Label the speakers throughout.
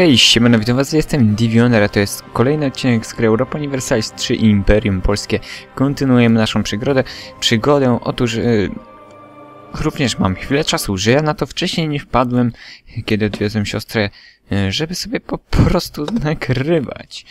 Speaker 1: Hej, siemano, witam was, jestem Divioner, a to jest kolejny odcinek z gry Europa Universalis 3 i Imperium Polskie. Kontynuujemy naszą przygodę. Przygodę, otóż... Yy, również mam chwilę czasu, że ja na to wcześniej nie wpadłem, kiedy odwiozłem siostrę, yy, żeby sobie po prostu nagrywać.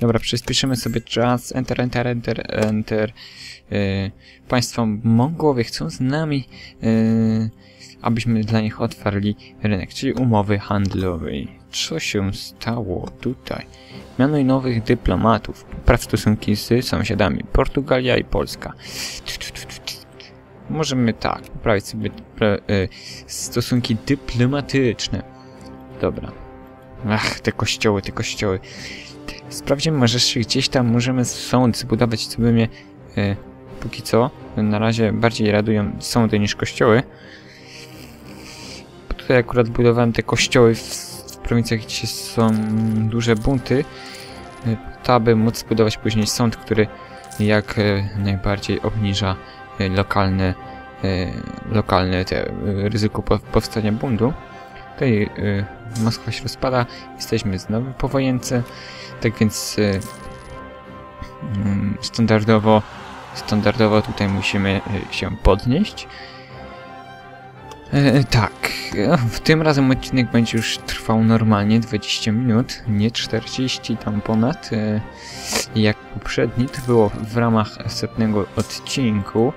Speaker 1: Dobra, przyspieszymy sobie czas. Enter, enter, enter, enter. Yy, państwo Mongołowie chcą z nami... Yy, abyśmy dla nich otwarli rynek, czyli umowy handlowej. Co się stało tutaj? Mianuj nowych dyplomatów. Popraw stosunki z sąsiadami. Portugalia i Polska. Możemy tak, poprawić sobie y, stosunki dyplomatyczne. Dobra. Ach, te kościoły, te kościoły. Sprawdzimy może jeszcze gdzieś tam możemy sąd zbudować, co by mnie y, póki co na razie bardziej radują sądy niż kościoły tutaj akurat budowałem te kościoły w prowincjach, gdzie są duże bunty, to aby móc zbudować później sąd, który jak e, najbardziej obniża e, lokalne, e, lokalne te ryzyko powstania buntu. Tutaj Moskwa się rozpada, jesteśmy znowu po wojence, tak więc mm, standardowo, standardowo tutaj musimy się podnieść. E, tak, w tym razem odcinek będzie już trwał normalnie 20 minut, nie 40 tam ponad, e, jak poprzedni. To było w ramach setnego odcinku.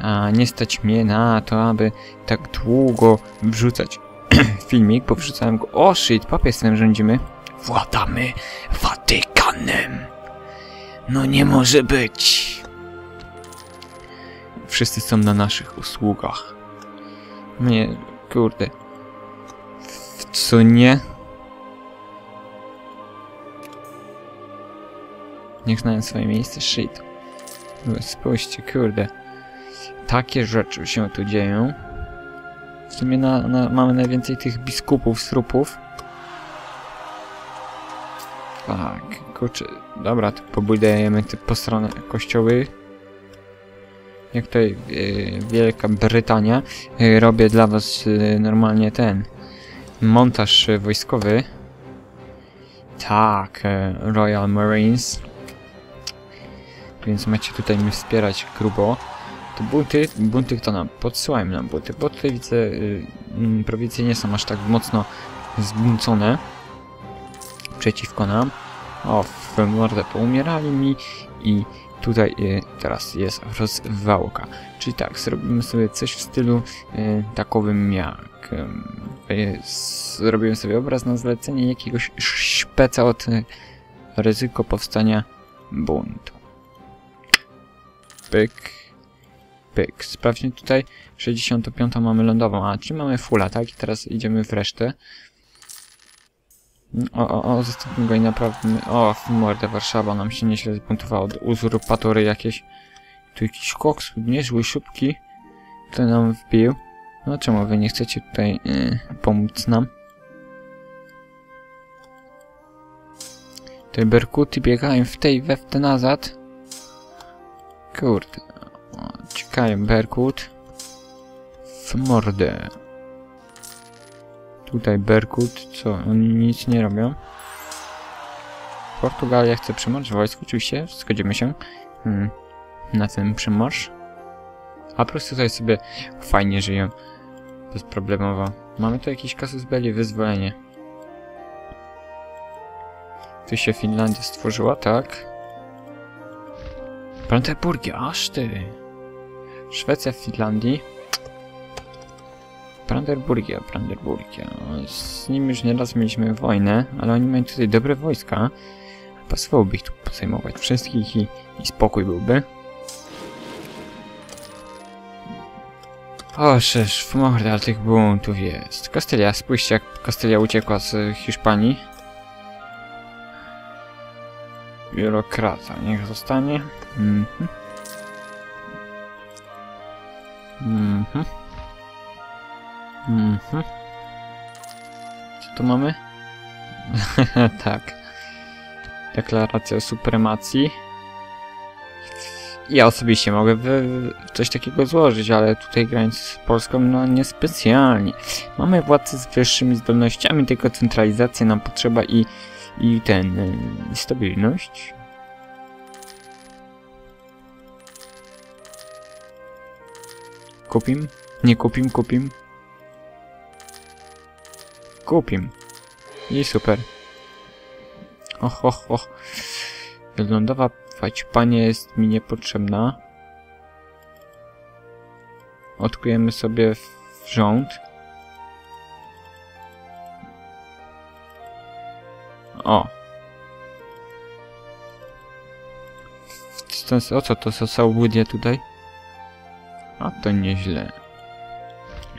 Speaker 1: A nie stać mnie na to, aby tak długo wrzucać filmik, bo wrzucałem go... O shit, papieżem rządzimy. Władamy Watykanem. No nie może być. Wszyscy są na naszych usługach. Nie, kurde. Co nie? Niech znają swoje miejsce, shit. Spójrzcie, kurde. Takie rzeczy się tu dzieją. W sumie na, na, mamy najwięcej tych biskupów, srupów. Tak, kurczę. Dobra, to pobudujemy te po stronę kościoły jak tutaj yy, Wielka Brytania, yy, robię dla was yy, normalnie ten montaż wojskowy. Tak, Royal Marines. Więc macie tutaj mnie wspierać grubo. To bunty, bunty to nam, podsyłają nam bunty, bo tutaj widzę, yy, prowincje nie są aż tak mocno zbuncone przeciwko nam. O, w mordę poumierali mi i tutaj y, teraz jest rozwałka. Czyli tak, zrobimy sobie coś w stylu y, takowym jak y, zrobiłem sobie obraz na zlecenie jakiegoś szpeca od ryzyko powstania buntu. Pyk. Pyk. Sprawdźmy tutaj 65 mamy lądową, a czy mamy fulla, tak? I teraz idziemy w resztę. O, o, o, zostawmy go i naprawmy. O, w mordę Warszawa nam się nieźle zbuntowało. Uzurpatory jakieś. Tu jakiś koks, niezły, szybki. Kto nam wbił. No czemu wy nie chcecie tutaj yy, pomóc nam? Te berkuty biegają w tej we w te nazad. Kurde. O, berkut. W mordę. Tutaj Berkut, co? Oni nic nie robią. Portugalia chce przemarsz wojsk, oczywiście, zgodzimy się hmm, na ten przemarsz. A po prostu tutaj sobie fajnie żyją. Bezproblemowo. Mamy tu jakiś kasus belli, wyzwolenie. Tu się Finlandia stworzyła, tak? Brandenburgia, aż ty. Szwecja w Finlandii. Brandenburgia, Brandenburgia. Z nim już nieraz mieliśmy wojnę, ale oni mają tutaj dobre wojska. Pasowałoby ich tu zajmować wszystkich i, i spokój byłby. O, szesz, w mordę, ale tych buntów jest. Kastylia, spójrzcie jak Kastylia uciekła z Hiszpanii. Biurokrata, niech zostanie. Mhm. Mhm. Co tu mamy? tak. Deklaracja o supremacji. ja osobiście mogę coś takiego złożyć, ale tutaj grając z Polską, no niespecjalnie. Mamy władcę z wyższymi zdolnościami, tylko centralizacja nam potrzeba i, i ten, y, stabilność. Kupim? Nie kupim, kupim. Kupim. I super. Och, och, och. Lądowa panie jest mi niepotrzebna. Odkujemy sobie w rząd. O. O co to za Saudia tutaj? A to nieźle.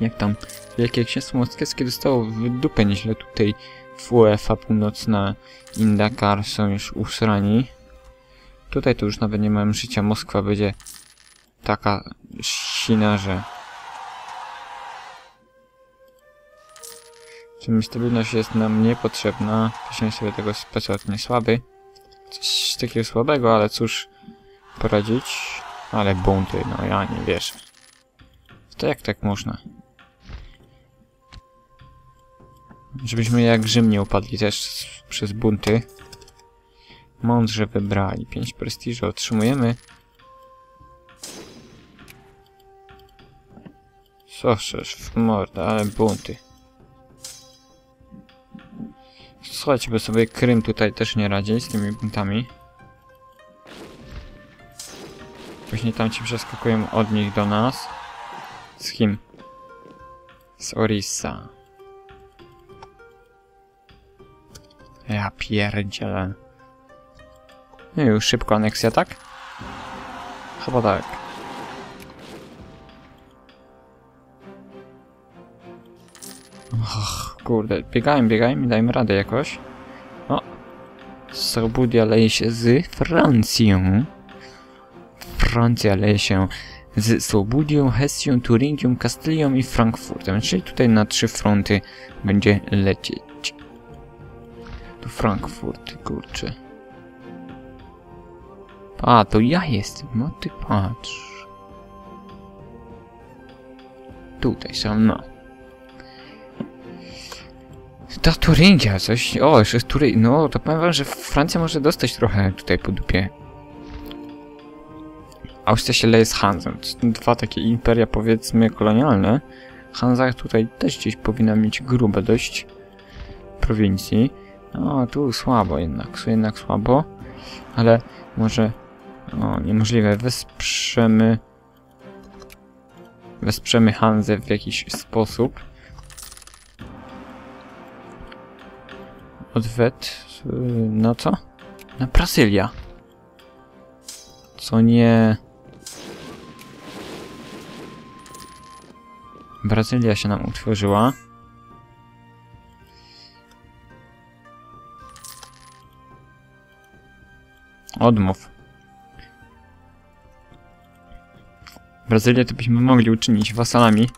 Speaker 1: Jak tam Wielkie Księstwo Moskiewskie dostało w dupę nieźle tutaj w UEFA Północna i Dakar są już usrani. Tutaj to już nawet nie mam życia. Moskwa będzie taka sina, że... Czym stabilność jest nam niepotrzebna. Weźmy sobie tego specjalnie słaby. Coś takiego słabego, ale cóż poradzić. Ale bunty, no ja nie wierzę. To jak tak można? Żebyśmy jak Rzym nie upadli też przez bunty. Mądrze wybrali. 5 prestiżu otrzymujemy. Soszesz w mordę, ale bunty. Słuchajcie, bo sobie Krym tutaj też nie radzi z tymi buntami. Później tam ci przeskakują od nich do nas. Z kim? Z Orissa. Ja pierdzielę. No już szybko aneksja, tak? Chyba tak. Och, kurde, biegają i dajmy radę jakoś. O! Saudia leje się z Francją. Francja leje się z Słobudią, Hessią, Turingią, Kastylią i Frankfurtem. Czyli tutaj na trzy fronty będzie lecieć. Tu Frankfurt, kurczę. A, to ja jestem. No ty patrz. Tutaj są, no. Ta Turingia, coś... O, jeszcze Tury... No, to powiem wam, że Francja może dostać trochę tutaj po dupie. Austria się leje z Hanzą. Dwa takie imperia, powiedzmy, kolonialne. Hanza tutaj też gdzieś powinna mieć grube dość prowincji. No, tu słabo jednak, jednak słabo. Ale może o, niemożliwe. Wesprzemy... Wesprzemy Hanzę w jakiś sposób. Odwet... Na co? Na Brazylia. Co nie... Brazylia się nam utworzyła. Odmów. Brazylię to byśmy mogli uczynić wasalami.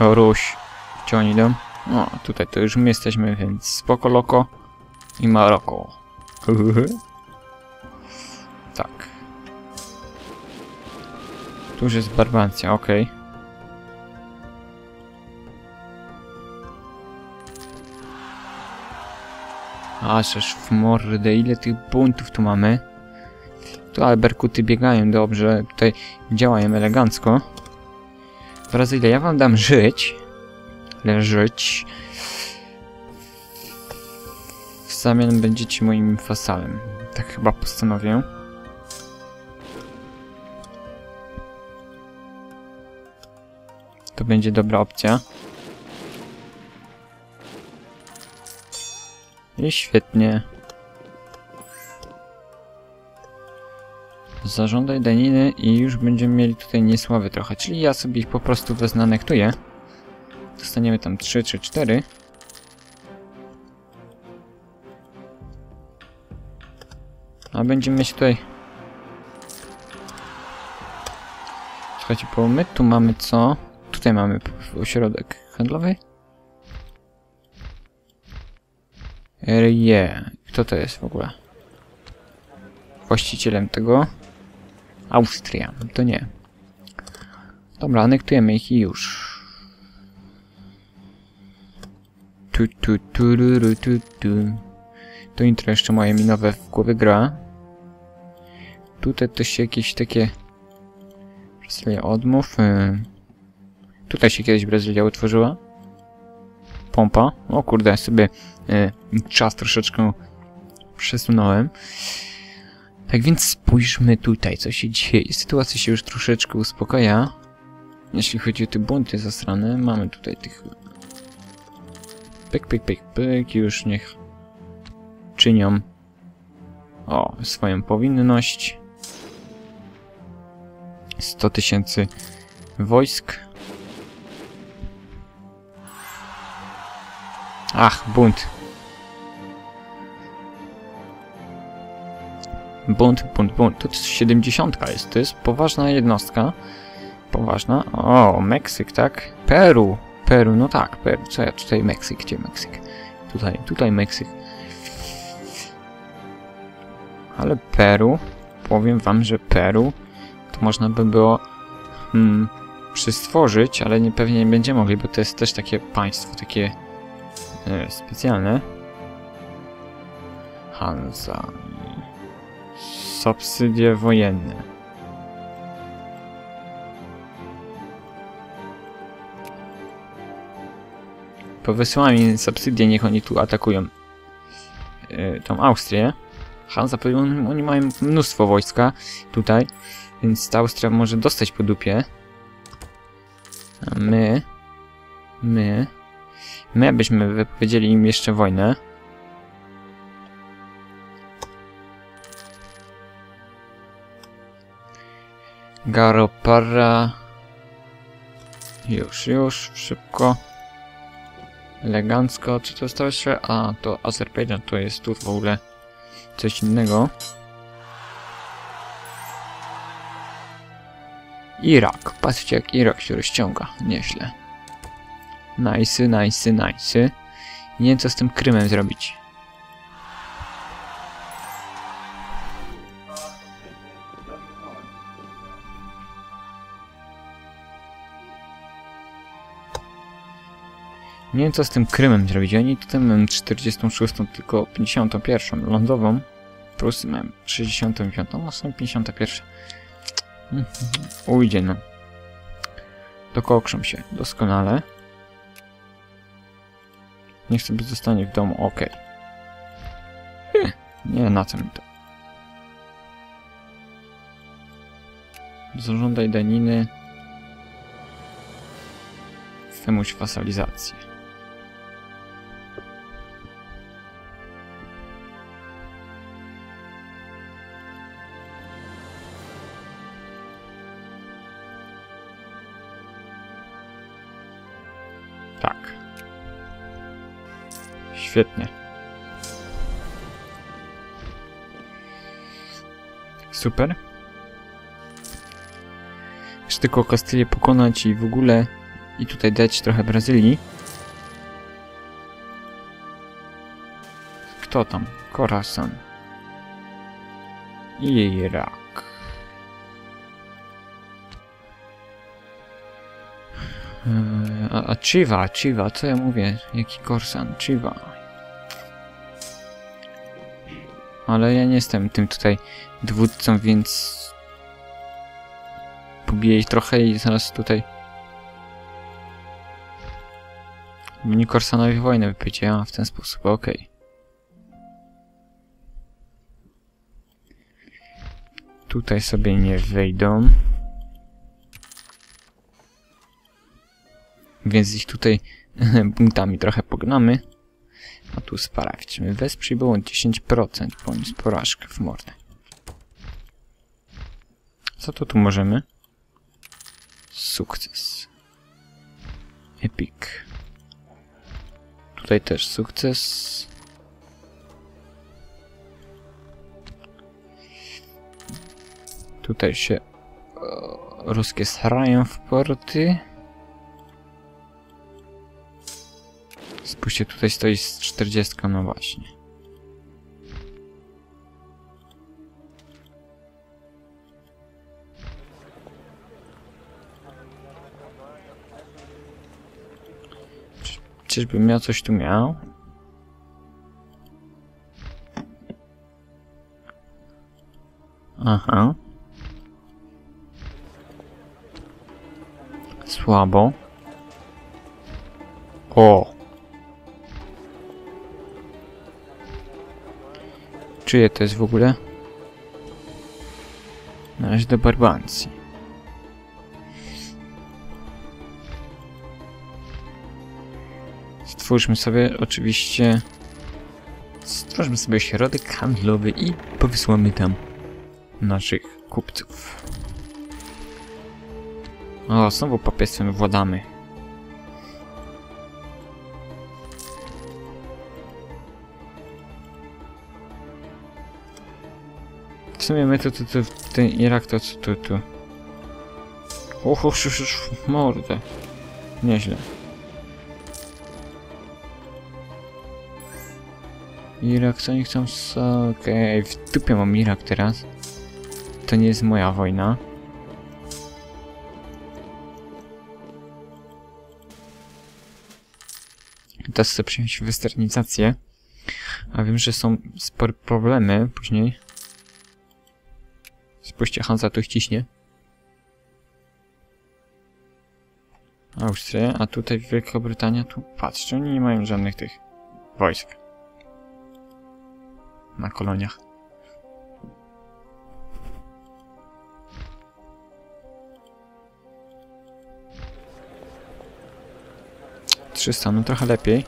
Speaker 1: O, Ruś. Gdzie oni idą? O, tutaj to już my jesteśmy, więc spoko loko i Maroko. tak. Tu już jest Barbancja, okej. Okay. Ażeż w mordę, ile tych buntów tu mamy. Tu Alberkuty biegają dobrze, tutaj działają elegancko. Brazylia, ja wam dam żyć. Ale żyć. W zamian będziecie moim wasalem. Tak chyba postanowię. To będzie dobra opcja. I świetnie. Zażądaj daniny i już będziemy mieli tutaj niesławy trochę, czyli ja sobie ich po prostu weznanektuję. Dostaniemy tam 3 czy 4. A będziemy mieć tutaj... Słuchajcie, bo my tu mamy co? Tutaj mamy ośrodek handlowy. RE. Kto to jest w ogóle? Właścicielem tego? Austria. To nie. Dobra, anektujemy ich i już. Tu, tu, tu, ru, tu, tu. To intro jeszcze moje minowe w głowie gra. Tutaj też jakieś takie... Brazylia odmów. y. Tutaj się kiedyś Brazylia utworzyła. Pompa. O kurde, sobie y, czas troszeczkę przesunąłem. Tak więc spójrzmy tutaj, co się dzieje. Sytuacja się już troszeczkę uspokaja. Jeśli chodzi o te bunty zasrane, mamy tutaj tych... Pyk, pyk, pyk, pyk, już niech czynią o, swoją powinność. 100 tysięcy wojsk. Ach, bunt. Bunt, bunt, bunt. To jest 70 jest. To jest poważna jednostka. Poważna. O, Meksyk, tak? Peru. Peru, no tak, Peru. Co ja tutaj? Meksyk, gdzie Meksyk? Tutaj, tutaj Meksyk. Ale Peru, powiem wam, że Peru to można by było hmm, przystworzyć, ale nie, pewnie nie będziemy mogli, bo to jest też takie państwo, takie e, specjalne. Hansa. Subsydie wojenne. Powysyłam im subsydie, niech oni tu atakują e, tą Austrię. Hansa powiedział, oni oni mają mnóstwo wojska tutaj, więc ta Austria może dostać po dupie. A my... My... My byśmy wypowiedzieli im jeszcze wojnę. Garopara... Już, już, szybko. Elegancko. Co to to jeszcze? A, to Azerbejdżan, to jest tu w ogóle coś innego. Irak. Patrzcie jak Irak się rozciąga. Nieźle. Nice, nice, nice. Nie wiem co z tym Krymem zrobić. Nie wiem co z tym Krymem zrobić. Oni tutaj mają 46, tylko 51 lądową. Plus mam 65, a są 51. Mhm. Ujdzie no. Dokokrzą się doskonale. Niech sobie zostanie w domu, ok. Nie, na co mi to? Zażądaj daniny. Wymuś wasalizację. Świetnie. Super. Jeszcze tylko Kastylię pokonać i w ogóle i tutaj dać trochę Brazylii. Kto tam? Corazon. Irak. Eee, A, a Chiva, Chiva, co ja mówię? Jaki Korsan? Chiva. Ale ja nie jestem tym tutaj dowódcą, więc... Pobiję ich trochę i zaraz tutaj... Korsanowi wojnę wypycie, a w ten sposób, okej. Tutaj sobie nie wejdą. Więc ich tutaj buntami trochę pognamy. A tu sprawdźmy. Wesprzyj było 10%. Ponieść porażkę w mordę. Co to tu możemy? Sukces. Epic. Tutaj też sukces. Tutaj się e, ruskie srają w porty. Spójrzcie, tutaj stoi z 40, no właśnie. Czy- Czyżbym ja coś tu miał? Aha. Słabo. O! Czyje to jest w ogóle? Należy do Barbancji. Stwórzmy sobie oczywiście... Stwórzmy sobie ośrodek handlowy i powysyłamy tam naszych kupców. O, znowu papieżstwem władamy. Sumie my to, to, to ten Irak to co tu, tu. Och, och, mordę. Nieźle. Irak, co nie chcą s- Okej, w dupie mam Irak teraz. To nie jest moja wojna. Teraz chcę przyjąć westernizację. A wiem, że są spore problemy później. Spójrzcie, Hansa tu ściśnie. Austria, a tutaj Wielka Brytania, tu patrzcie, oni nie mają żadnych tych wojsk. Na koloniach. Trzysta, no trochę lepiej.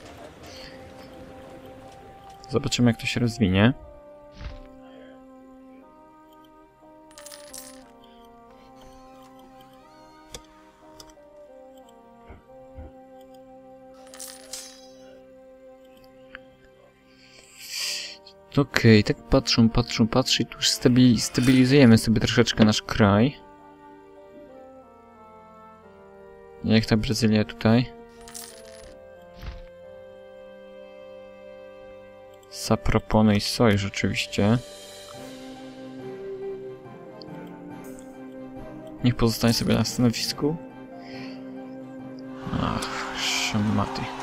Speaker 1: Zobaczymy jak to się rozwinie. Okej, tak patrzą, patrzą, patrzą i tu już stabi stabilizujemy sobie troszeczkę nasz kraj. Jak ta Brazylia tutaj? Sapropony i sojusz oczywiście. Niech pozostanie sobie na stanowisku. Ach, szmaty.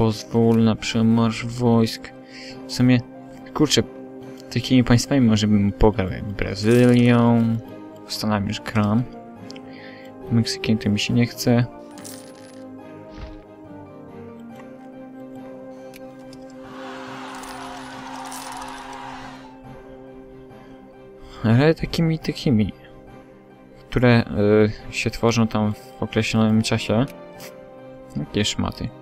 Speaker 1: Pozwól na przemarsz wojsk. W sumie, kurczę, takimi państwami może bym pograł jak Brazylią. Stanami już gram. Meksykiem to mi się nie chce. Ale takimi, takimi, które y, się tworzą tam w określonym czasie. Jakie szmaty.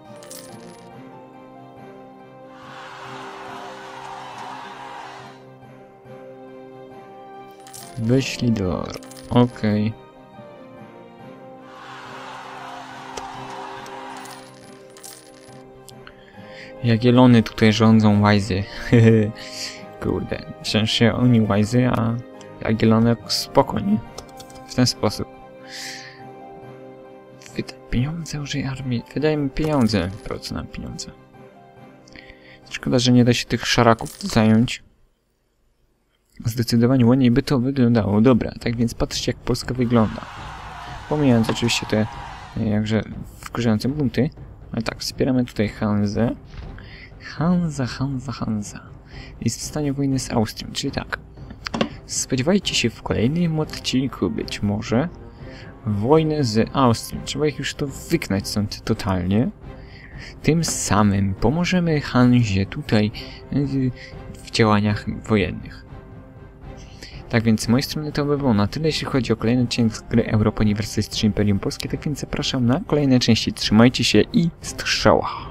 Speaker 1: Wyślij do... Okej. Jagielony tutaj rządzą łajzy. Kurde. Szczęście oni łajzy, a Jagielony spokojnie. W ten sposób. Wydaj pieniądze, użyj armii. Wydajmy pieniądze. Po co nam pieniądze? Szkoda, że nie da się tych szaraków zająć. Zdecydowanie ładniej by to wyglądało. Dobra, tak więc patrzcie jak Polska wygląda. Pomijając oczywiście te e, jakże wkurzające bunty. Ale tak, wspieramy tutaj Hanzę. Hanza, Hanza, Hanza. Jest w stanie wojny z Austrią, czyli tak. Spodziewajcie się w kolejnym odcinku być może wojny z Austrią. Trzeba ich już to wyknać stąd totalnie. Tym samym pomożemy Hanzie tutaj w działaniach wojennych. Tak więc z mojej strony to by było na tyle, jeśli chodzi o kolejny odcinek z gry Europa Universalis 3 Imperium Polskie, tak więc zapraszam na kolejne części. Trzymajcie się i strzała!